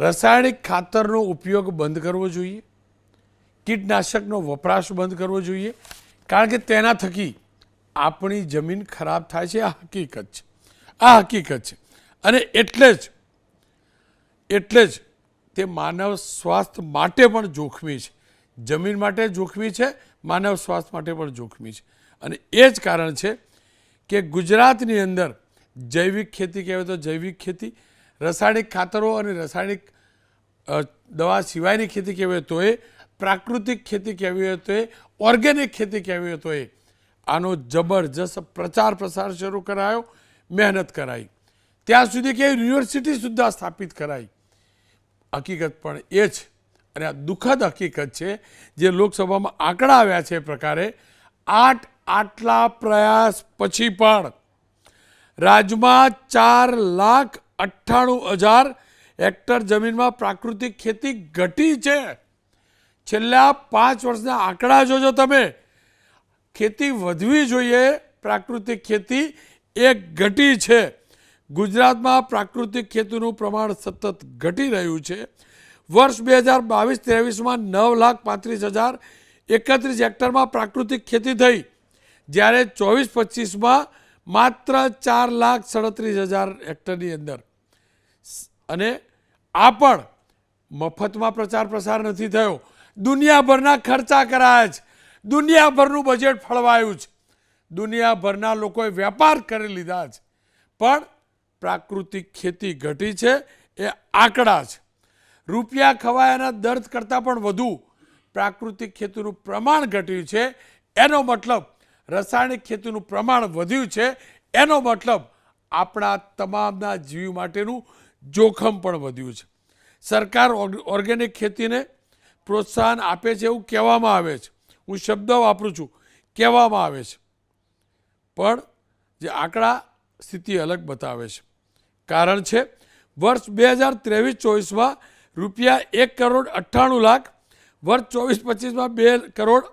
રાસાયણિક ખાતરનો ઉપયોગ બંધ કરવો જોઈએ. કીટનાશકનો વપરાશ બંધ કરવો જોઈએ. કારણ કે તેના થકી આપણી જમીન ખરાબ થાય છે. આ હકીકત છે. આ હકીકત છે. અને એટલે જ એટલે જ તે માનવ સ્વાસ્થ્ય માટે પણ જોખમી છે. જમીન માટે જોખમી છે, માનવ સ્વાસ્થ્ય માટે પણ જોખમી છે. અને એ જ કારણ છે કે ગુજરાતની અંદર જૈવિક ખેતી કહેવાય તો જૈવિક ખેતી રાસાયણિક ખાતરો અને રાસાયણિક દવા સિવાયની ખેતી કહેવાય તો એ પ્રાકૃતિક ખેતી કહેવી હોય તો એ ઓર્ગેનિક ખેતી કહેવી હોય તો એ આનો જબરજસ્ત પ્રચાર પ્રસાર શરૂ કરાયો, મહેનત કરાઈ. ત્યાં સુધી કે યુનિવર્સિટી સુદ્ધા સ્થાપિત કરાઈ. હકીકત પણ એ જ, અને આ દુઃખદ હકીકત છે, જે લોકસભામાં આંકડા આવ્યા છે એ પ્રકારે, આઠ આટલા પ્રયાસ પછી પણ રાજ્યમાં ચાર લાખ અઠ્ઠાણું હજાર હેક્ટર જમીનમાં પ્રાકૃતિક ખેતી ઘટી છે. છેલ્લા પાંચ વર્ષના આંકડા જોજો તમે. ખેતી વધવી જોઈએ, પ્રાકૃતિક ખેતી એ ઘટી છે. ગુજરાતમાં પ્રાકૃતિક ખેતીનું પ્રમાણ સતત ઘટી રહ્યું છે. વર્ષ બે હજાર બાવીસ ત્રેવીસમાં નવ લાખ પાંત્રીસ હજાર એકત્રીસ હેક્ટરમાં પ્રાકૃતિક ખેતી થઈ. જ્યારે ચોવીસ પચીસમાં માત્ર ચાર લાખ સડત્રીસ હજાર હેક્ટરની અંદર. અને આ પણ મફતમાં પ્રચાર પ્રસાર નથી થયો. દુનિયાભરના ખર્ચા કરાયા છે. દુનિયાભરનું બજેટ ફળવાયું છે. દુનિયાભરના લોકોએ વેપાર કરી લીધા છે. પણ પ્રાકૃતિક ખેતી ઘટી છે, એ આંકડા છે. રૂપિયા ખવાયાના દર્દ કરતાં પણ વધુ પ્રાકૃતિક ખેતીનું પ્રમાણ ઘટ્યું છે. એનો મતલબ રાસાયણિક ખેતીનું પ્રમાણ વધ્યું છે. એનો મતલબ આપણા તમામના જીવ માટેનું જોખમ પણ વધ્યું છે. સરકાર ઓર્ગ- ઓર્ગેનિક ખેતીને પ્રોત્સાહન આપે છે એવું કહેવામાં આવે છે. હું શબ્દ વાપરું છું. કહેવામાં આવે છે. પણ જે આંકડા સ્થિતિ અલગ બતાવે છે. કારણ છે, વર્ષ બે હજાર ત્રેવીસ ચોવીસમાં રૂપિયા એક કરોડ અઠ્ઠાણું લાખ, વર્ષ ચોવીસ પચીસમાં બે કરોડ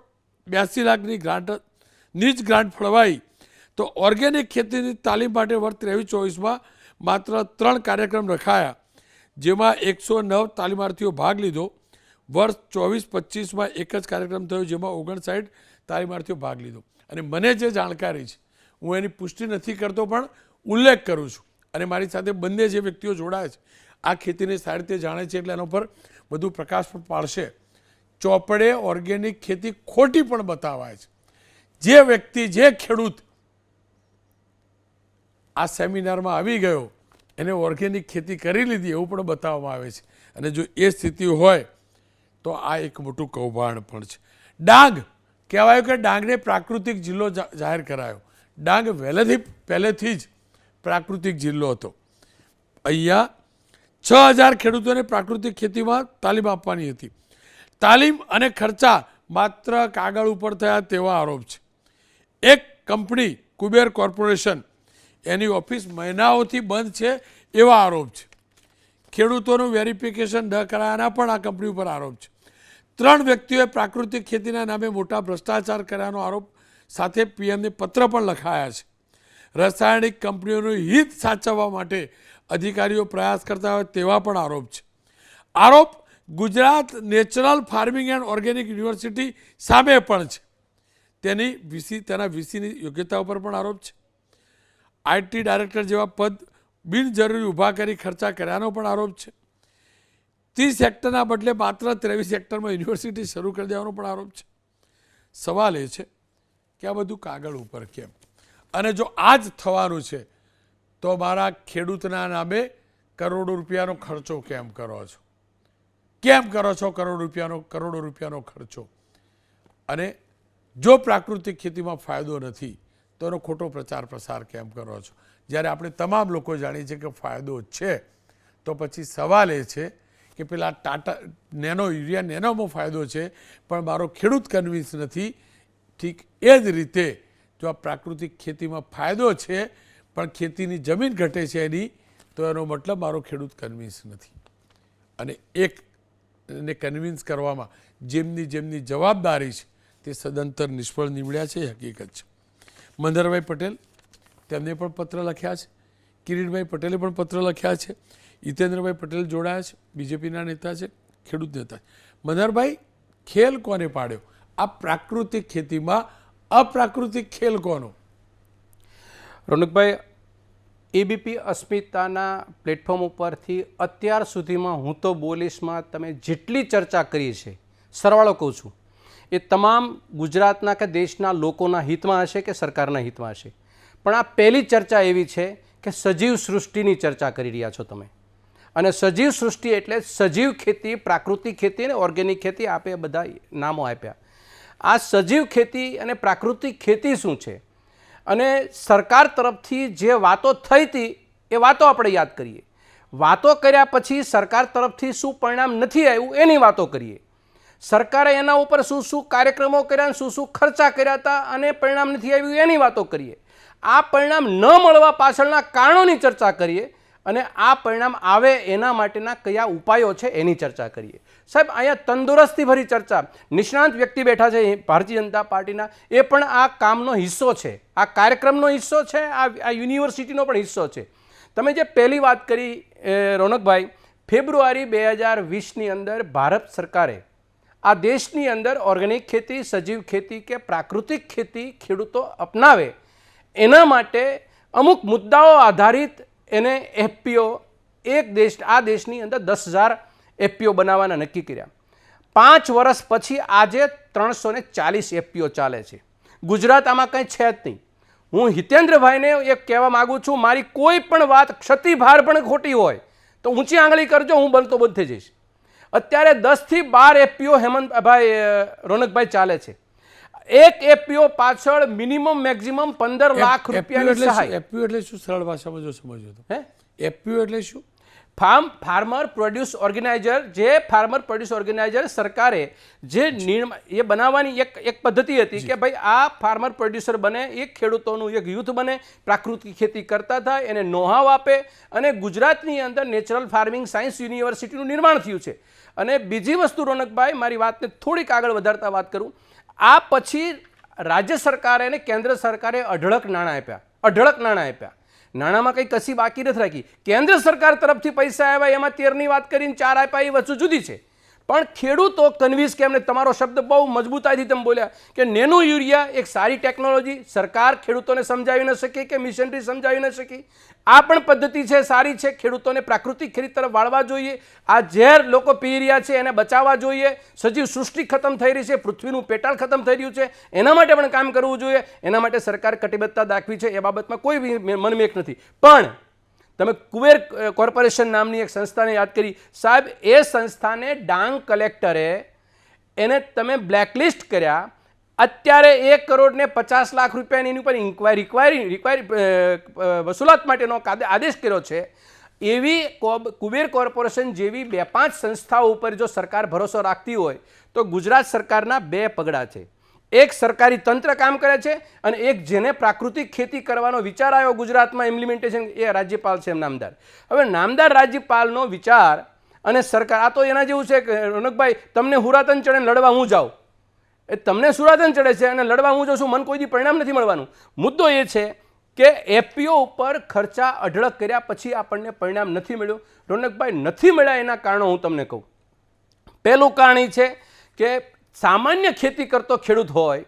બ્યાસી લાખની ગ્રાન્ટની જ ગ્રાન્ટ ફળવાઈ. તો ઓર્ગેનિક ખેતીની તાલીમ માટે વર્ષ ત્રેવીસ ચોવીસમાં માત્ર ત્રણ કાર્યક્રમ રખાયા, જેમાં એકસો નવ તાલીમાર્થીઓ ભાગ લીધો. વર્ષ ચોવીસ પચીસમાં એક જ કાર્યક્રમ થયો, જેમાં ઓગણસાઠ તાલીમાર્થીઓ ભાગ લીધો. અને મને જે જાણકારી છે, હું એની પુષ્ટિ નથી કરતો, પણ ઉલ્લેખ કરું છું. અને મારી સાથે બંને જે વ્યક્તિઓ જોડાયા છે, આ ખેતીને સારી રીતે જાણે છે એટલે એના પર વધુ પ્રકાશ પણ પાડશે. ચોપડે ઓર્ગેનિક ખેતી ખોટી પણ બતાવાય છે. જે વ્યક્તિ, જે ખેડૂત આ સેમિનારમાં આવી ગયો. એને ઓર્ગેનિક ખેતી કરી લીધી એવું પણ બતાવવામાં આવે છે. અને જો એ સ્થિતિ હોય, તો આ એક મોટું કૌભાંડ પણ છે. ડાંગ, કહેવાયું કે ડાંગને પ્રાકૃતિક જિલ્લો જાહેર કરાયો. ડાંગ વહેલેથી, પહેલેથી જ પ્રાકૃતિક જિલ્લો હતો. અહીંયા છ હજાર ખેડૂતોને પ્રાકૃતિક ખેતીમાં તાલીમ આપવાની હતી. તાલીમ અને ખર્ચા માત્ર કાગળ ઉપર થયા તેવા આરોપ છે. એક કંપની, કુબેર કોર્પોરેશન એની ઓફિસ મહિનાઓથી બંધ છે એવા આરોપ છે. ખેડૂતોનું વેરિફિકેશન ન કરાયાના પણ આ કંપની ઉપર આરોપ છે. ત્રણ વ્યક્તિઓએ પ્રાકૃતિક ખેતીના નામે મોટા ભ્રષ્ટાચાર કર્યાનો આરોપ સાથે પીએમને પત્ર પણ લખાયા છે. રાસાયણિક કંપનીઓનું હિત સાચવવા માટે અધિકારીઓ પ્રયાસ કરતા હોય તેવા પણ આરોપ છે. આરોપ Gujarat natural farming and organic university સામે પણ છે. તેની વીસી, તેના વીસીની યોગ્યતા ઉપર પણ આરોપ છે. આઈટી ડાયરેક્ટર જેવા પદ બિનજરૂરી ઊભા કરી ખર્ચા કર્યાનો પણ આરોપ છે. ત્રીસ હેક્ટરના બદલે માત્ર ત્રેવીસ હેક્ટરમાં યુનિવર્સિટી શરૂ કરી દેવાનો પણ આરોપ છે. સવાલ એ છે કે આ બધું કાગળ ઉપર કેમ? અને જો આ જ થવાનું છે, તો મારા ખેડૂતના નામે કરોડો રૂપિયાનો ખર્ચો કેમ કરો છો? કેમ કરો છો કરોડ રૂપિયાનો, કરોડો રૂપિયાનો ખર્ચો? અને જો પ્રાકૃતિક ખેતીમાં ફાયદો નથી તો એનો ખોટો પ્રચાર પ્રસાર કેમ કરો છો? જ્યારે આપણે તમામ લોકો જાણીએ છીએ કે ફાયદો છે, તો પછી સવાલ એ છે કે પેલા ટાટા નેનો, યુરિયા નેનોમાં ફાયદો છે, પણ મારો ખેડૂત કન્વિન્સ નથી. ઠીક એ જ રીતે જો આ પ્રાકૃતિક ખેતીમાં ફાયદો છે, પણ ખેતીની જમીન ઘટે છે એની, તો એનો મતલબ મારો ખેડૂત કન્વિન્સ નથી. અને એક ને કન્વિન્સ કરવામાં જેમની જેમની જવાબદારી છે, તે સદંતર નિષ્ફળ નીવડ્યા છે હકીકત છે. મંદરભાઈ પટેલ, તેમને પણ પત્ર લખ્યા છે. કિરીટભાઈ પટેલે પણ પત્ર લખ્યા છે. હિતેન્દ્રભાઈ પટેલ જોડાયા છે. બીજેપીના નેતા છે, ખેડૂત નેતા છે. મંદારભાઈ ખેલ કોને પાડ્યો? આ પ્રાકૃતિક ખેતીમાં અપ્રાકૃતિક ખેલ કોનો? રોનકભાઈ એબીપી અસ્મિતાના પ્લેટફોર્મ ઉપરથી અત્યાર સુધીમાં હું તો બોલીશમાં તમે જેટલી ચર્ચા કરી છે, સરવાળો કહું છું. એ તમામ ગુજરાતના કે દેશના લોકોના હિતમાં હશે કે સરકારના હિતમાં હશે? પણ આ પહેલી ચર્ચા એવી છે કે સજીવ સૃષ્ટિની ચર્ચા કરી રહ્યા છો તમે. અને સજીવ સૃષ્ટિ એટલે સજીવ ખેતી, પ્રાકૃતિક ખેતી અને ઓર્ગેનિક ખેતી આપે બધા નામો આપ્યા. આ સજીવ ખેતી અને પ્રાકૃતિક ખેતી શું છે? અને સરકાર તરફથી જે વાતો થઈ હતી, એ વાતો આપણે યાદ કરીએ. વાતો કર્યા પછી સરકાર તરફથી શું પરિણામ નથી આવ્યું, એની વાતો કરીએ. સરકારે એના ઉપર શું શું કાર્યક્રમો કર્યા શું શું ખર્ચા કર્યા હતા અને પરિણામ નથી આવ્યું એની વાતો કરીએ. આ પરિણામ ન મળવા પાછળના કારણોની ચર્ચા કરીએ અને આ પરિણામ આવે એના માટેના કયા ઉપાયો છે એની ચર્ચા કરીએ. સાહેબ, અહીંયા તંદુરસ્તી ભરી ચર્ચા. નિષ્ણાંત વ્યક્તિ બેઠા છે, ભારતીય જનતા પાર્ટીના. એ પણ આ કામનો હિસ્સો છે. આ કાર્યક્રમનો હિસ્સો છે, આ યુનિવર્સિટીનો પણ હિસ્સો છે. તમે જે પહેલી વાત કરી રોનકભાઈ, ફેબ્રુઆરી બે હજાર વીસની અંદર ભારત સરકારે આ દેશની અંદર ઓર્ગેનિક ખેતી, સજીવ ખેતી કે પ્રાકૃતિક ખેતી ખેડૂતો અપનાવે, એના માટે અમુક મુદ્દાઓ આધારિત એને એફપીઓ એક દેશ, આ દેશની અંદર દસ હજાર એફપીઓ બનાવવાના નક્કી કર્યા. પાંચ વર્ષ પછી આજે ત્રણસો ને ચાલીસ એફપીઓ ચાલે છે. ગુજરાત આમાં કંઈ છે જ નહીં. હું હિતેન્દ્રભાઈને એક કહેવા માગું છું, મારી કોઈ પણ વાત ક્ષતિભાર પણ ખોટી હોય, તો ઊંચી આંગળી કરજો, હું બનતો બંધ થઈ જઈશ. અત્યારે દસથી બાર એપીઓ હેમંતભાઈ રોનકભાઈ ચાલે છે. એક એપીઓ પાછળ મિનિમમ મેક્સિમમ પંદર લાખ રૂપિયાની સહાય. એફપીઓ એટલે શું? સરળ ભાષામાં જો સમજો તો. હે? એપીઓ એટલે શું? ફાર્મ ફાર્મર પ્રોડ્યુસ ઓર્ગેનાઇઝર જે ફાર્મર પ્રોડ્યુસ ઓર્ગેનાઇઝર સરકારે જે નિર્માણ એ બનાવવાની એક એક પદ્ધતિ હતી કે ભાઈ આ ફાર્મર પ્રોડ્યુસર બને એ ખેડૂતોનું એક યુથ બને પ્રાકૃતિક ખેતી કરતા થાય એને નોહાવ આપે અને ગુજરાતની અંદર નેચરલ ફાર્મિંગ સાયન્સ યુનિવર્સિટીનું નિર્માણ થયું છે. અને બીજી વસ્તુ રોનકભાઈ, મારી વાતને થોડીક આગળ વધારતા વાત કરું. આ પછી રાજ્ય સરકારે અને કેન્દ્ર સરકારે અઢળક નાણાં આપ્યા. અઢળક નાણાં આપ્યા. નાણાંમાં કંઈ કસી બાકી નથી રાખી. કેન્દ્ર સરકાર તરફથી પૈસા આવ્યા, એમાં તેરની વાત કરીને ચાર આપ્યા, એ વસ્તુ જુદી છે. પણ ખેડૂતો કન્વિન્સ કે એમને તમારો શબ્દ બહુ મજબૂતાઈથી તમે બોલ્યા કે નેનો યુરિયા એક સારી ટેકનોલોજી સરકાર ખેડૂતોને સમજાવી ન શકી કે મિશનરી સમજાવી ન શકી? આ પણ પદ્ધતિ છે, સારી છે, ખેડૂતોને પ્રાકૃતિક ખેતી તરફ વાળવા જોઈએ. આ ઝેર લોકો પી રહ્યા છે, એને બચાવવા જોઈએ. સજીવ સૃષ્ટિ ખતમ થઈ રહી છે, પૃથ્વીનું પેટાળ ખતમ થઈ રહ્યું છે. એના માટે પણ કામ કરવું જોઈએ. એના માટે સરકાર કટિબદ્ધતા દાખવી છે. એ બાબતમાં કોઈ મનમેક નથી. પણ તમે કુબેર કોર્પોરેશન નામની એક સંસ્થાને યાદ કરી. સાહેબ, એ સંસ્થાને ડાંગ કલેક્ટરે એને તમે બ્લેકલિસ્ટ કર્યા. અત્યારે એક કરોડ ને પચાસ લાખ રૂપિયાની એની ઉપર ઇન્કવાયરી રિક્વાયરી રિક્વાયરી વસૂલાત માટેનો આદેશ કર્યો છે. એવી કોબ, કુબેર કોર્પોરેશન જેવી બે પાંચ સંસ્થાઓ ઉપર જો સરકાર ભરોસો રાખતી હોય, તો ગુજરાત સરકારના બે પગડા છે. એક સરકારી તંત્ર કામ કરે છે અને એક જેને પ્રાકૃતિક ખેતી કરવાનો વિચાર આવ્યો ગુજરાતમાં ઇમ્પ્લિમેન્ટેશન એ રાજ્યપાલ છે નામદાર. હવે નામદાર રાજ્યપાલનો વિચાર અને સરકાર, આ તો એના જેવું છે કે રોનકભાઈ, તમને હુરાતન ચડે લડવા હું જાઉં. એ તમને સુરાતન ચડે છે અને લડવા હું જાઉં છું, મને કોઈ પરિણામ નથી મળવાનું. મુદ્દો એ છે કે એફપીઓ ઉપર ખર્ચા અઢળક કર્યા પછી આપણને પરિણામ નથી મળ્યું. રોનકભાઈ, નથી મળ્યા એના કારણો હું તમને કહું. પહેલું કારણ એ છે કે સામાન્ય ખેતી કરતો ખેડૂત હોય.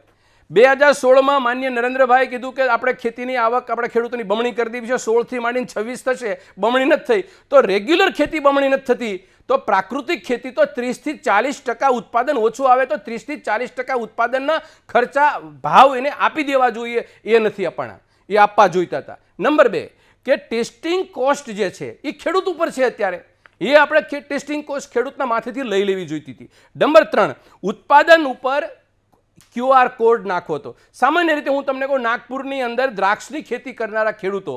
બે હજાર સોળમાં માન્ય નરેન્દ્રભાઈ કીધું કે આપણે ખેતીની આવક આપણે ખેડૂતોની બમણી કરી દીધી છે, સોળથી માંડીને છવ્વીસ થશે, બમણી નથી થઈ. તો રેગ્યુલર ખેતી બમણી નથી થતી. તો પ્રાકૃતિક ખેતી તો ત્રીસથી ચાલીસ ટકા ઉત્પાદન ઓછું આવે તો ત્રીસથી ચાલીસ ટકા ઉત્પાદનના ખર્ચા ભાવ એને આપી દેવા જોઈએ. એ નથી આપણા એ આપવા જોઈતા હતા. નંબર બે, કે ટેસ્ટિંગ કોસ્ટ જે છે, એ ખેડૂત ઉપર છે અત્યારે. એ આપણે ટેસ્ટિંગ કોસ્ટ ખેડૂતના માથેથી લઈ લેવી જોઈતી હતી. નંબર ત્રણ, ઉત્પાદન ઉપર ક્યુઆર કોડ નાખો તો. સામાન્ય રીતે હું તમને કહું, નાગપુરની અંદર દ્રાક્ષની ખેતી કરનારા ખેડૂતો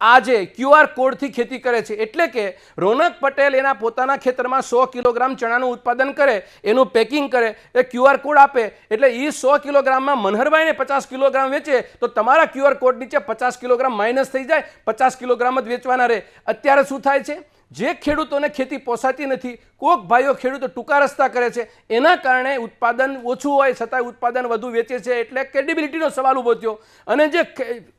આજે ક્યુઆર કોડથી ખેતી કરે છે. એટલે કે રોનક પટેલ એના પોતાના ખેતરમાં સો કિલોગ્રામ ચણાનું ઉત્પાદન કરે, એનું પેકિંગ કરે, એ ક્યુઆર કોડ આપે. એટલે એ સો કિલોગ્રામમાં મનહરભાઈને પચાસ કિલોગ્રામ વેચે, તો તમારા ક્યુઆર કોડ નીચે પચાસ કિલોગ્રામ માઇનસ થઈ જાય, પચાસ કિલોગ્રામ જ વેચવાના રહે. અત્યારે શું થાય છે? જે ખેડૂતોને ખેતી પોસાતી નથી, કોક ભાઈઓ ખેડૂતો ટૂંકા રસ્તા કરે છે, એના કારણે ઉત્પાદન ઓછું હોય છતાંય ઉત્પાદન વધુ વેચે છે એટલે ક્રેડિબિલિટીનો સવાલ ઊભો થયો. અને જે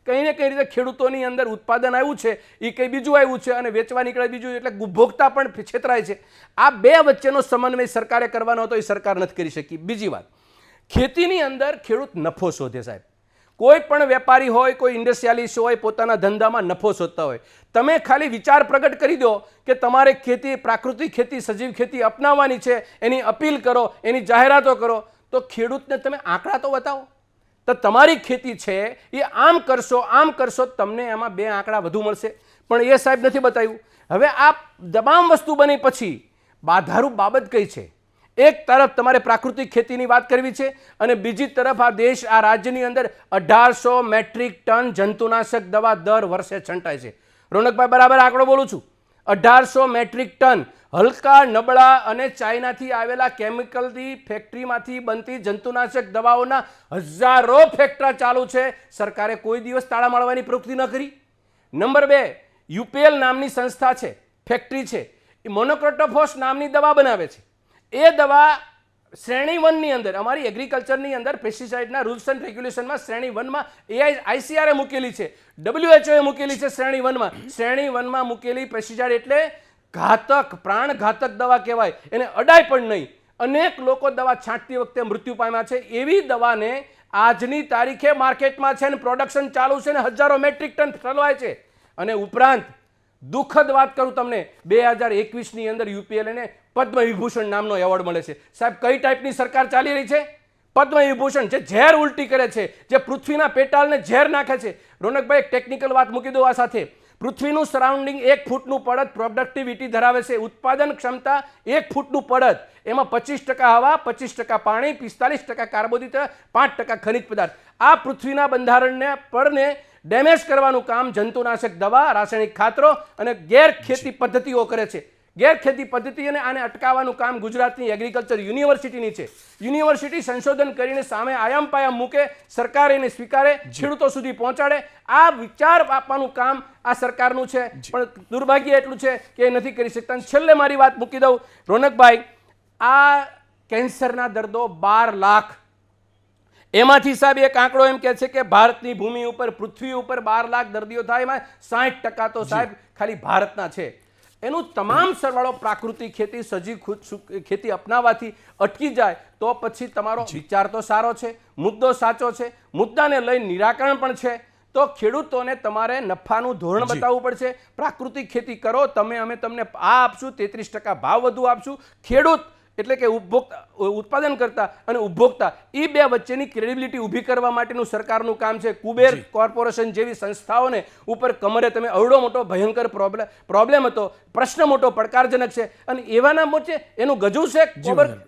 કંઈ ને કંઈ રીતે ખેડૂતોની અંદર ઉત્પાદન આવ્યું છે એ કંઈ બીજું આવ્યું છે અને વેચવા નીકળે બીજું, એટલે ઉપભોક્તા પણ છેતરાય છે. આ બે વચ્ચેનો સમન્વય સરકારે કરવાનો હતો, એ સરકાર નથી કરી શકી. બીજી વાત, ખેતીની અંદર ખેડૂત નફો શોધે સાહેબ. કોઈ પણ વેપારી હોય, કોઈ ઇન્ડસ્ટ્રીયાલિસ્ટ હોય, પોતાના ધંધામાં નફો શોધતા હોય. તમે ખાલી વિચાર પ્રગટ કરી દો કે તમારે ખેતી, પ્રાકૃતિક ખેતી, સજીવ ખેતી અપનાવવાની છે, એની અપીલ કરો, એની જાહેરાતો કરો. તો ખેડૂતને તમે આંકડા તો બતાવો. તો તમારી ખેતી છે, એ આમ કરશો આમ કરશો, તમને એમાં બે આંકડા વધુ મળશે. પણ એ સાહેબ નથી બતાવ્યું. હવે આ તમામ વસ્તુ બની પછી બાધારૂપ બાબત કઈ છે? એક તરફ તમારે પ્રાકૃતિક ખેતીની વાત કરવી છે અને બીજી તરફ આ દેશ આ રાજ્યની અંદર અઢારસો મેટ્રિક ટન જંતુનાશક દવા દર વર્ષે છંટાય છે. રોનકભાઈ, બરાબર આંકડો બોલું છું. અઢારસો મેટ્રિક ટન હલકા નબળા અને ચાઇનાથી આવેલા કેમિકલથી ફેક્ટરીમાંથી બનતી જંતુનાશક દવાઓના હજારો ફેક્ટરા ચાલુ છે. સરકારે કોઈ દિવસ તાળા મારવાની પ્રવૃત્તિ ન કરી. નંબર બે, યુપીએલ નામની સંસ્થા છે, ફેક્ટરી છે. એ મોનોક્રોટોફોસ નામની દવા બનાવે છે. એ દવા શ્રેણી વનની અંદર, અમારી એગ્રીકલ્ચરની અંદર પેસ્ટિસાઇડના રૂલ્સ એન્ડ રેગ્યુલેશનમાં શ્રેણી વનમાં એઆઈ આઈસીઆરએ મૂકેલી છે. ડબ્લ્યુએચઓએ મૂકેલી છે શ્રેણી વનમાં. શ્રેણી વનમાં મૂકેલી પેસ્ટિસાઇડ એટલે ઘાતક, પ્રાણઘાતક દવા કહેવાય. એને અડાય પણ નહીં. અનેક લોકો દવા છાંટતી વખતે મૃત્યુ પામ્યા છે. એવી દવાને આજની તારીખે માર્કેટમાં છે ને પ્રોડક્શન ચાલુ છે ને હજારો મેટ્રિક ટન ચલવાય છે. અને ઉપરાંત, દુઃખદ વાત કરું તમને, બે હજાર એકવીસની અંદર યુપીએલને પદ્મ વિભૂષણ નામનો એવોર્ડ મળે છે. સાહેબ, કઈ ટાઈપની સરકાર ચાલી રહી છે? પદ્મ વિભૂષણ જે ઝેર ઉલટી કરે છે, જે પૃથ્વીના પેટાળને ઝેર નાખે છે. રોનકભાઈ, એક ટેકનિકલ વાત મૂકી દો આ સાથે. પૃથ્વીનું સરાઉન્ડિંગ એક ફૂટનું પડત પ્રોડક્ટિવિટી ધરાવે છે. ઉત્પાદન ક્ષમતા એક ફૂટનું પડત. એમાં પચીસ ટકા હવા, પચીસ ટકા પાણી, પિસ્તાલીસ ટકા કાર્બોદિત, પાંચ ટકા ખનિજ પદાર્થ. આ પૃથ્વીના બંધારણને પડને ડેમેજ કરવાનું કામ જંતુનાશક દવા, રાસાયણિક ખાતરો અને ગેરખેતી પદ્ધતિઓ કરે છે. ગેરખેતી પદ્ધતિ અને આને અટકાવવાનું કામ ગુજરાતની એગ્રીકલ્ચર યુનિવર્સિટીની છે. યુનિવર્સિટી સંશોધન કરીને સામે આયામ પાયામ મૂકે સરકાર એને સ્વીકારે ખેડૂતો સુધી પહોંચાડે. આ વિચાર આપવાનું કામ આ સરકારનું છે. પણ દુર્ભાગ્ય એટલું છે કે એ નથી કરી શકતા. અને છેલ્લે મારી વાત મૂકી દઉં. રોનકભાઈ આ કેન્સરના દર્દો બાર લાખ. એમાંથી સાહેબ એક આંકડો એમ કહે છે કે ભારતની ભૂમિ ઉપર પૃથ્વી ઉપર બાર લાખ દર્દીઓ થાય એમાં સાઠ ટકા તો સાહેબ ખાલી ભારતના છે. એનું તમામ સરવાળો પ્રાકૃતિક ખેતી સજી ખેતી અપનાવવાથી અટકી જાય તો પછી તમારો વિચાર તો સારો છે મુદ્દો સાચો છે મુદ્દાને લઈ નિરાકરણ પણ છે. તો ખેડૂતોને તમારે નફાનું ધોરણ બતાવવું પડશે. પ્રાકૃતિક ખેતી કરો તમે અમે તમને આ આપશું તેત્રીસ ટકા ભાવ વધુ આપશું. ખેડૂત એટલે કે ઉપભોક્તા ઉત્પાદન કરતા અને ઉપભોક્તા એ બે વચ્ચેની ક્રેડિબિલિટી ઊભી કરવા માટેનું સરકારનું કામ છે. કુબેર કોર્પોરેશન જેવી સંસ્થાઓને ઉપર કમરે તમે અવડો મોટો ભયંકર પ્રોબ્લેમ પ્રોબ્લેમ હતો. પ્રશ્ન મોટો પડકારજનક છે. અને એવાના મોચે એનું ગજુ છે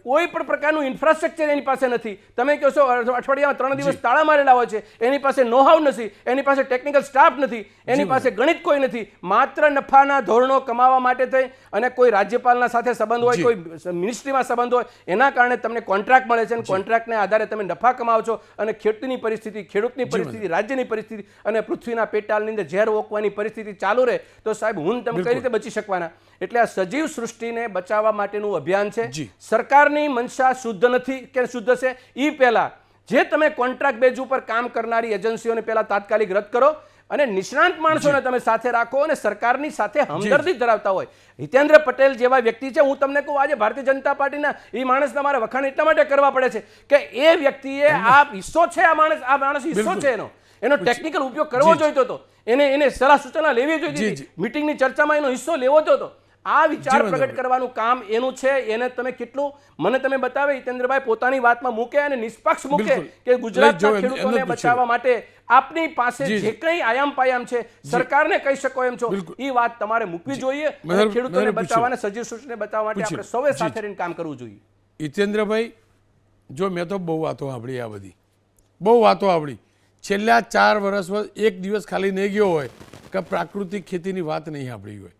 કોઈ પણ પ્રકારનું ઇન્ફ્રાસ્ટ્રક્ચર એની પાસે નથી. તમે કહો છો અઠવાડિયામાં ત્રણ દિવસ તાળા મારેલા હોય છે. એની પાસે નોહાવ નથી. એની પાસે ટેકનિકલ સ્ટાફ નથી. એની પાસે ગણિત કોઈ નથી. માત્ર નફાના ધોરણો કમાવા માટે થઈ અને કોઈ રાજ્યપાલના સાથે સંબંધ હોય કોઈ મિનિસ્ટ્રીમાં સંબંધ હોય એના કારણે તમને કોન્ટ્રાક્ટ મળે છે અને કોન્ટ્રાક્ટને આધારે તમે નફા કમાવો છો અને ખેડૂતની પરિસ્થિતિ ખેડૂતની પરિસ્થિતિ રાજ્યની પરિસ્થિતિ અને પૃથ્વીના પેટાલની અંદર ઝેર ઓકવાની પરિસ્થિતિ ચાલુ રહે તો સાહેબ હું તમે કઈ રીતે બચી શકવાના? એટલે આ સજીવ સૃષ્ટિને બચાવવા માટેનું અભિયાન છે. સરકારની મનસા શુદ્ધ નથી કે શુદ્ધ છે? એ પહેલાં જે તમે કોન્ટ્રાક્ટ બેઝ ઉપર કામ કરનારી એજન્સીઓને પહેલા તાત્કાલિક રદ કરો અને નિષ્ણાંત માણસોને તમે સાથે રાખો અને સરકારની સાથે હમદર્દી ધરાવતા હોય. હિતેન્દ્ર પટેલ જેવા વ્યક્તિ છે હું તમને કહું આજે ભારતીય જનતા પાર્ટીના એ માણસ તમારે વખાણ એટલા માટે કરવા પડે છે કે એ વ્યક્તિએ આ હિસ્સો છે આ માણસ આ માણસ હિસ્સો છે એનો. એનો ટેકનિકલ ઉપયોગ કરવો જોઈતો હતો. એને એને સલાહ સૂચના લેવી જોઈતી મિટિંગની ચર્ચામાં એનો હિસ્સો લેવો જોતો હતો. આ વિચાર પ્રગટ કરવાનું કામ એનું છે. એને તમે કેટલું મને તમે બતાવે હિતેન્દ્રભાઈ પોતાની વાતમાં મૂકે અને નિષ્પક્ષ મૂકે કે ગુજરાતના જ ખેડૂતોને બચાવવા માટે આપની પાસે જી, કંઈ આયામ પાયામ છે સરકારને કહી શકો એમ છો. એ વાત તમારે મૂકવી જોઈએ ખેડૂતોને મેં પૂછ્યું. બચાવવા અને સજીવ સૃષ્ટિને બચાવવા માટે આપણે સૌએ સાથે રહીને કામ કરવું જોઈએ. હિતેન્દ્રભાઈ જો મેં તો બહુ વાતો આવડી આ બધી. બહુ વાતો આવડી છેલ્લા ચાર વર્ષમાં એક દિવસ ખાલી નહીં ગયો હોય કે પ્રાકૃતિક ખેતીની વાત નહીં આપણી હોય.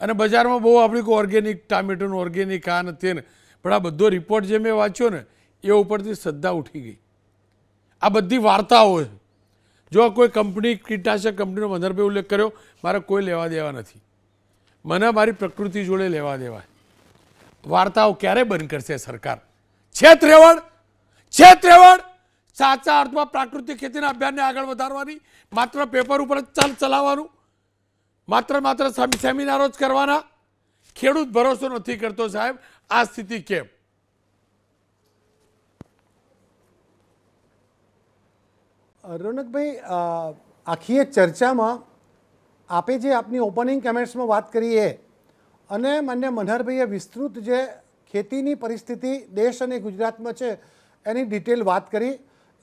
અને બજારમાં બહુ આપણી ઓર્ગેનિક ટામેટોનું ઓર્ગેનિક આ ને પણ આ બધો રિપોર્ટ જે મેં વાંચ્યો ને એ ઉપરથી શ્રદ્ધા ઉઠી ગઈ. આ બધી વાર્તાઓ છે. જો કોઈ કંપની, કીટનાશક કંપનીનો મંદર્ભે ઉલ્લેખ કર્યો, મારે કોઈ લેવા દેવા નથી. મને મારી પ્રકૃતિ જોડે લેવા દેવા વાર્તાઓ ક્યારે બંધ કરશે સરકાર? છે ત્રેવડ છે ત્રેવડ સાચા અર્થમાં પ્રાકૃતિક ખેતીના અભિયાનને આગળ વધારવાની, માત્ર પેપર ઉપર જ ચાલ ચલાવવાનું, માત્ર માત્ર સેમિ- સેમિનારો જ કરવાના. ખેડૂત ભરોસો નથી કરતો સાહેબ. આ સ્થિતિ કેમ? રોનકભાઈ આખી એ ચર્ચામાં આપે જે આપની ઓપનિંગ કમેન્ટ્સમાં વાત કરી એ, અને માન્ય મનહરભાઈએ વિસ્તૃત જે ખેતીની પરિસ્થિતિ દેશ અને ગુજરાતમાં છે એની ડિટેલ વાત કરી.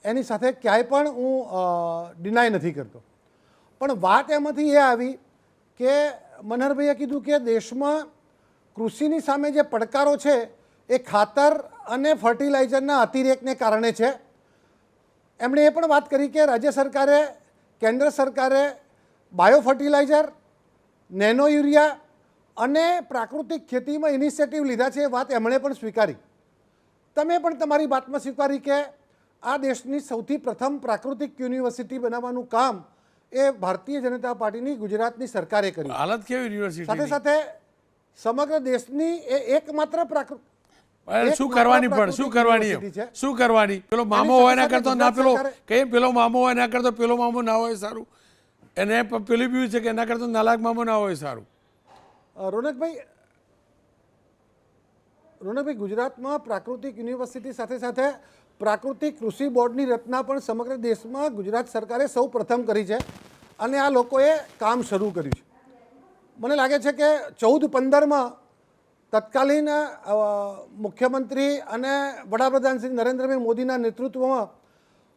એની સાથે ક્યાંય પણ હું ડિનાય નથી કરતો. પણ વાત એમાંથી એ આવી કે મનહરભાઈએ કીધું કે દેશમાં કૃષિની સામે જે પડકારો છે એ ખાતર અને ફર્ટિલાઇઝરના અતિરેકને કારણે છે. એમણે એ પણ વાત કરી કે રાજ્ય સરકારે કેન્દ્ર સરકારે બાયો ફર્ટિલાઇઝર નેનો યુરિયા અને પ્રાકૃતિક ખેતીમાં ઇનિશિયેટિવ લીધા છે એ વાત એમણે પણ સ્વીકારી. તમે પણ તમારી વાતમાં સ્વીકારી કે આ દેશની સૌથી પ્રથમ પ્રાકૃતિક યુનિવર્સિટી બનાવવાનું કામ એ ભારતીય જનતા પાર્ટીની ગુજરાતની સરકારે કર્યું. હાલત કેવી યુનિવર્સિટી સાથે સાથે સમગ્ર દેશની એ એકમાત્ર પ્રાકૃ એક શું કરવાની પણ? શું કરવાની. શું કરવાની? પેલો મામો હોય ના કરતો ના પેલો કઈ પેલો મામો હોય ના કરતો પેલો મામો ના હોય સારું? એને પેલું પીવું છે કે એના કરતો નાલાક મામો ના હોય સારું? રોનકભાઈ રોનકભાઈ ગુજરાતમાં પ્રાકૃતિક યુનિવર્સિટી સાથે સાથે પ્રાકૃતિક કૃષિ બોર્ડની રચના પણ સમગ્ર દેશમાં ગુજરાત સરકારે સૌ પ્રથમ કરી છે અને આ લોકોએ કામ શરૂ કર્યું છે. મને લાગે છે કે ચૌદ પંદરમાં તત્કાલીન મુખ્યમંત્રી અને વડાપ્રધાન શ્રી નરેન્દ્રભાઈ મોદીના નેતૃત્વમાં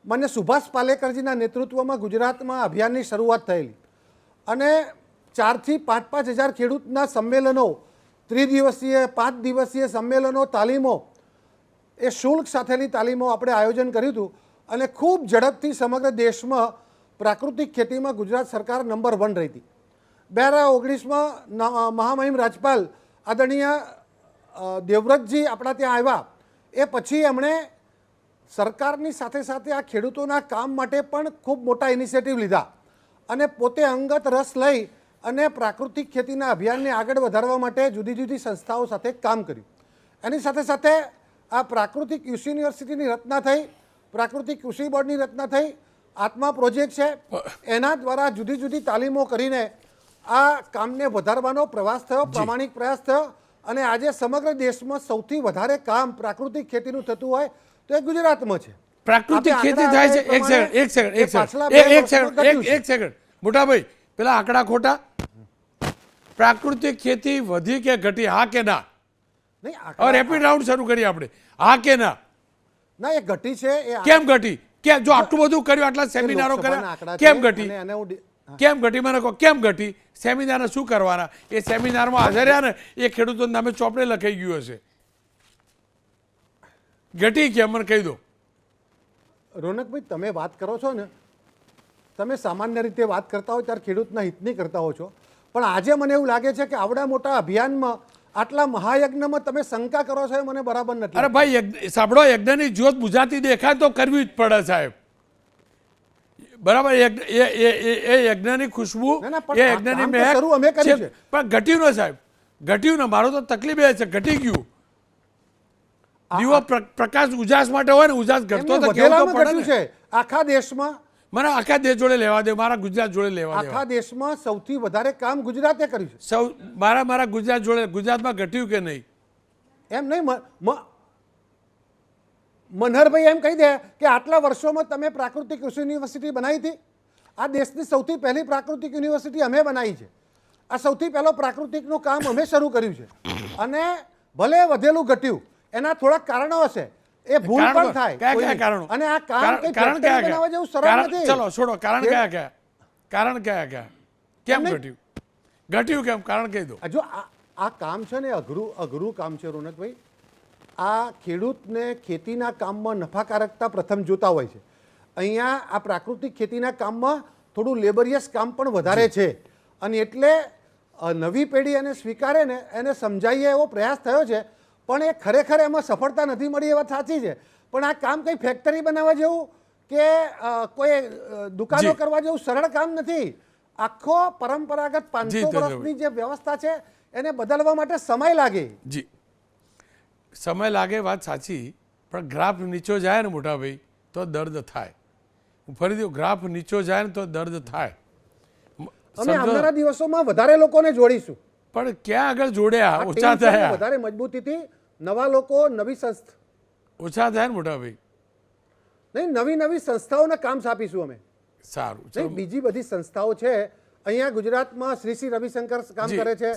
માન્ય સુભાષ પાલેકરજીના નેતૃત્વમાં ગુજરાતમાં અભિયાનની શરૂઆત થયેલી. અને ચારથી પાંચ પાંચ હજાર ખેડૂતના સંમેલનો, ત્રિદિવસીય પાંચ દિવસીય સંમેલનો, તાલીમો, એ શુલ્ક સાથેની તાલીમો આપણે આયોજન કર્યું હતું. અને ખૂબ ઝડપથી સમગ્ર દેશમાં પ્રાકૃતિક ખેતીમાં ગુજરાત સરકાર નંબર વન રહી હતી. બે હજાર ઓગણીસમાં મહામહિમ રાજપાલ આદરણીય દેવવ્રતજી આપણા ત્યાં આવ્યા. એ પછી એમણે સરકારની સાથે સાથે આ ખેડૂતોના કામ માટે પણ ખૂબ મોટા ઇનિશિયેટિવ લીધા. અને પોતે અંગત રસ લઈ અને પ્રાકૃતિક ખેતીના અભિયાનને આગળ વધારવા માટે જુદી જુદી સંસ્થાઓ સાથે કામ કર્યું. એની સાથે સાથે આ પ્રાકૃતિક કૃષિ યુનિવર્સિટીની રચના થઈ પ્રાકૃતિક કૃષિ બોર્ડની રચના થઈ આત્મા પ્રોજેક્ટ છે. એના દ્વારા જુદી જુદી તાલીમો કરીને આ કામને વધારવાનો પ્રવાસ થયો પ્રામાણિક પ્રયાસ થયો અને આજે સમગ્ર દેશમાં સૌથી વધારે કામ પ્રાકૃતિક ખેતીનું થતું હોય તો એ ગુજરાતમાં છે. પ્રાકૃતિક ખેતી થાય છે. એક સેકન્ડ એક સેકન્ડ એક સેકન્ડ એક સેકન્ડ એક મોટાભાઈ પેલા આંકડા ખોટા? પ્રાકૃતિક ખેતી વધી કે ઘટી હા કે ના? નહીં રેપિડ રાઉન્ડ શરૂ કરીએ આપણે. હા કે ના? ના એ ઘટી છે એ કેમ ઘટી? કે જો આટલું બધું કર્યું આટલા સેમિનારો કર્યા કેમ ઘટી? અને એને હું કેમ ઘટી? મને કહો કેમ ઘટી? સેમિનારને શું કરવાના? એ સેમિનારમાં હાજર રહ્યા ને એ ખેડૂતો નામે ચોપડે લખાઈ ગયું હશે. ઘટી કેમ મને કહી દો. રોનકભાઈ તમે વાત કરો છો ને તમે સામાન્ય રીતે વાત કરતા હો ત્યારે ખેડૂતના હિતની કરતા હો છો. પણ આજે મને એવું લાગે છે કે આવડા મોટા અભિયાનમાં આટલા મહાયજ્ઞમાં તમે શંકા કરો છો એ મને બરાબર નથી અરે ભાઈ સાંભળો યજ્ઞની જ્યોત બુઝાતી દેખાય તો કરવી જ પડે સાહેબ. બરાબર એ યજ્ઞની ખુશ્બુ એ યજ્ઞની મહેક અમે કરી છે. પણ ઘટ્યું ન સાહેબ ઘટ્યું ને મારો તો તકલીફ એ છે ઘટી ગયું. દીવો પ્ર- પ્રકાશ ઉજાસ માટે હોય ને ઉજાસ ઘટતો તો કેવું પડે છે. આખા દેશમાં મને આખા દેશ જોડે લેવા દે મારા ગુજરાત જોડે લેવા દે આખા દેશમાં સૌથી વધારે કામ ગુજરાતે કર્યું છે. સૌ મારા મારા ગુજરાત જોડે ગુજરાતમાં ઘટ્યું કે નહીં? એમ નહીં મનહરભાઈ એમ કહી દે કે આટલા વર્ષોમાં તમે પ્રાકૃતિક કૃષિ યુનિવર્સિટી બનાવી હતી? આ દેશની સૌથી પહેલી પ્રાકૃતિક યુનિવર્સિટી અમે બનાવી છે. આ સૌથી પહેલો પ્રાકૃતિકનું કામ અમે શરૂ કર્યું છે. અને ભલે વધેલું ઘટ્યું એના થોડાક કારણો હશે. એ ભૂલ પણ થાય કારણો? અને આ કામ કઈ કારણ કયા બનાવવા જેવું સરળ નથી. ચલો છોડો કારણ કયા કયા? કારણ કયા કયા? કેમ ઘટ્યું? ઘટ્યું કેમ? કારણ કહી દો. જો આ આ કામ છે ને અઘરું અઘરું કામ છે રોનકભાઈ. આ ખેડૂતને ખેતીના કામમાં નફાકારકતા પ્રથમ જોતા હોય છે. અહીંયા આ પ્રાકૃતિક ખેતીના કામમાં થોડું લેબરિયસ કામ પણ વધારે છે. અને એટલે નવી પેઢી એને સ્વીકારે ને એને સમજાવીએ એવો પ્રયાસ થયો છે. પણ એ ખરેખર એમાં સફળતા નથી મળી એ વાત સાચી છે. પણ આ કામ કંઈ ફેક્ટરી બનાવવા જેવું કે કોઈ દુકાનો કરવા જેવું સરળ કામ નથી. આખો પરંપરાગત પાંચસો. વર્ષની જે વ્યવસ્થા છે એને બદલવા માટે સમય લાગે. જી. સમય લાગે વાત સાચી પણ ગ્રાફ નીચો જાય ને મોટા ભાઈ તો દર્દ થાય. હું ફરીથી ગ્રાફ નીચો જાય ને તો દર્દ થાય. અમે આવનારા દિવસોમાં વધારે લોકોને જોડીશું. પણ ક્યાં આગળ જોડ્યા? ઓછા થયા. વધારે મજબૂતીથી નવા લોકો નવી સંસ્થા ઓછા થયા ને મોટા ભાઈ? નહીં નવી નવી સંસ્થાઓને કામ આપીશું અમે. સારું નહીં બીજી બધી સંસ્થાઓ છે. અહીંયા ગુજરાતમાં શ્રી શ્રી રવિશંકર કામ કરે છે.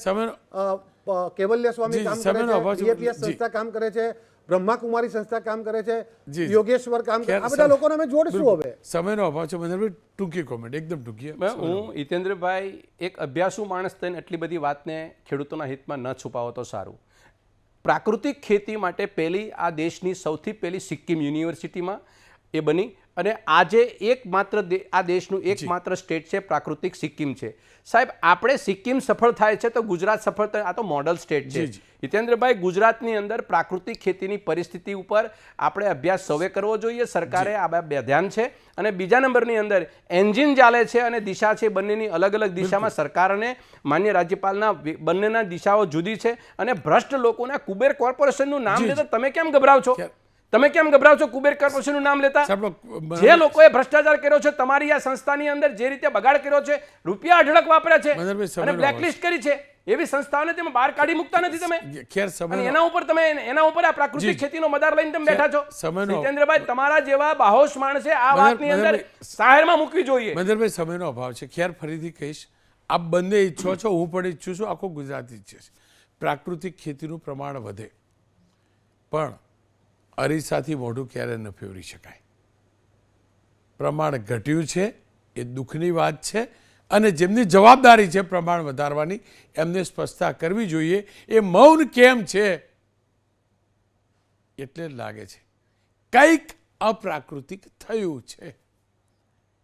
કેવલ્ય સ્વામી કામ કરે છે. સંસ્થા કામ કરે છે બ્રહ્માકુમારી સંસ્થા કામ કરે છે યોગેશ્વર કામ કરે આ બધા લોકોને અમે જોડશું હવે. સમયનો અભાવ છે મનોહરભાઈ ટૂંકી કોમેન્ટ એકદમ ટૂંકી. હું હિતેન્દ્રભાઈ એક અભ્યાસુ માણસ થઈને એટલી બધી વાતને ખેડૂતોના હિતમાં ન છુપાવો તો સારું. પ્રાકૃતિક ખેતી માટે પહેલી આ દેશની સૌથી પહેલી સિક્કિમ યુનિવર્સિટીમાં એ બની. અને આજે એકમાત્ર આ દેશનું એકમાત્ર સ્ટેટ છે પ્રાકૃતિક સિક્કિમ છે. સાહેબ આપણે સિક્કિમ સફળ થાય છે તો ગુજરાત સફળ થાય આ તો મોડલ સ્ટેટ છે. હિતેન્દ્રભાઈ ગુજરાતની અંદર પ્રાકૃતિક ખેતીની પરિસ્થિતિ ઉપર આપણે અભ્યાસ સૌએ કરવો જોઈએ સરકારે આ બા- ધ્યાન છે. અને બીજા નંબરની અંદર એન્જિન ચાલે છે અને દિશા છે બંનેની અલગ અલગ દિશામાં સરકાર અને માન્ય રાજ્યપાલના બંનેના દિશાઓ જુદી છે. અને ભ્રષ્ટ લોકોના કુબેર કોર્પોરેશનનું નામ લેતા તમે કેમ ગભરાવ છો? તમે કેમ ગભરાવ છો? કુબેર કોર્પોરેશનનું નામ લેતા? જે લોકોએ ભ્રષ્ટાચાર કર્યો છે તમારી આ સંસ્થાની અંદર જે રીતે બગાડ કર્યો છે રૂપિયા અઢળક વાપર્યા છે અને બ્લેકલિસ્ટ કરી છે. એવી સંસ્થાઓને તમે બહાર કાઢી મૂકતા નથી તમે? ખેર સમય એના ઉપર તમે એના ઉપર આ પ્રાકૃતિક ખેતીનો મદાર લઈને તમે બેઠા છો? જીતેન્દ્રભાઈ તમારા જેવા બાહોશ માણસે આ વાતની અંદર જાહેરમાં મૂકવી જોઈએ. મહેન્દ્રભાઈ સમયનો અભાવ છે. ખેર ફરીથી કહીશ આપ બંને ઈચ્છો છો હું પણ ઈચ્છું છું આખો ગુજરાત ઈચ્છે છે. પ્રાકૃતિક ખેતીનું પ્રમાણ વધે. પણ અરીસાથી મોઢું ક્યારે ન ફેરવી શકાય. પ્રમાણ ઘટ્યું છે, એ દુઃખની વાત છે અને જેમની જવાબદારી છે પ્રમાણ વધારવાની, એમને સ્પષ્ટતા કરવી જોઈએ. એ મૌન કેમ છે? એટલે લાગે છે. કંઈક અપ્રાકૃતિક થયું છે.